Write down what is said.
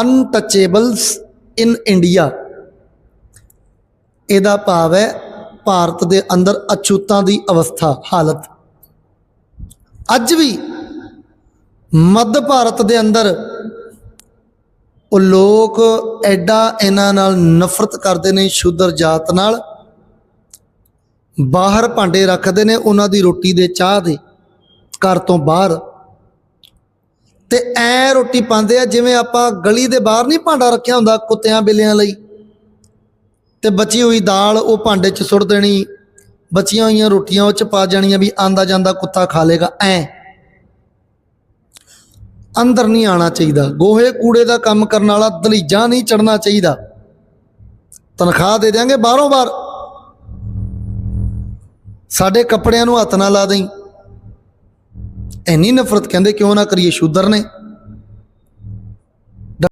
ਅਨਟਚੇਬਲਸ in India ਇਹਦਾ ਭਾਵ ਹੈ ਭਾਰਤ ਦੇ ਅੰਦਰ ਅਛੂਤਾਂ ਦੀ ਅਵਸਥਾ, ਹਾਲਤ। ਅੱਜ ਵੀ ਮੱਧ ਭਾਰਤ ਦੇ ਅੰਦਰ ਉਹ ਲੋਕ ਐਡਾ ਇਹਨਾਂ ਨਾਲ ਨਫ਼ਰਤ ਕਰਦੇ ਨੇ ਸ਼ੂਦਰ ਜਾਤ ਨਾਲ। ਬਾਹਰ ਭਾਂਡੇ ਰੱਖਦੇ ਨੇ, ਉਹਨਾਂ ਦੀ ਰੋਟੀ ਦੇ ਚਾਹ ਦੇ, ਘਰ ਤੋਂ ਬਾਹਰ। ਤੇ ਐ ਰੋਟੀ ਪਾਉਂਦੇ ਆ ਜਿਵੇਂ ਆਪਾਂ ਗਲੀ ਦੇ ਬਾਹਰ ਨਹੀਂ ਭਾਂਡਾ ਰੱਖਿਆ ਹੁੰਦਾ ਕੁੱਤਿਆਂ ਬਿੱਲਿਆਂ ਲਈ। ਤੇ ਬਚੀ ਹੋਈ ਦਾਲ ਉਹ ਭਾਂਡੇ 'ਚ ਸੁੱਟ ਦੇਣੀ, ਬਚੀਆਂ ਹੋਈਆਂ ਰੋਟੀਆਂ ਉਹ 'ਚ ਪਾ ਜਾਣੀਆਂ ਵੀ ਆਂਦਾ ਜਾਂਦਾ ਕੁੱਤਾ ਖਾ ਲੇਗਾ, ਐ। ਅੰਦਰ ਨਹੀਂ ਆਣਾ ਚਾਹੀਦਾ, ਗੋਹੇ ਕੂੜੇ ਦਾ ਕੰਮ ਕਰਨ ਵਾਲਾ ਦਲੀਜਾਂ ਨਹੀਂ ਚੜਨਾ ਚਾਹੀਦਾ। ਤਨਖਾਹ ਦੇ ਦਿਆਂਗੇ ਬਾਹਰੋਂ ਬਾਹਰ। ਸਾਡੇ ਕੱਪੜਿਆਂ ਨੂੰ ਹੱਥ ਨਾ ਲਾ ਦੇਈ। ਐਨੀ ਨਫ਼ਰਤ ਕਹਿੰਦੇ ਕਿਉਂ ਨਾ ਕਰੀਏ? ਸ਼ੂਦਰ ਨੇ।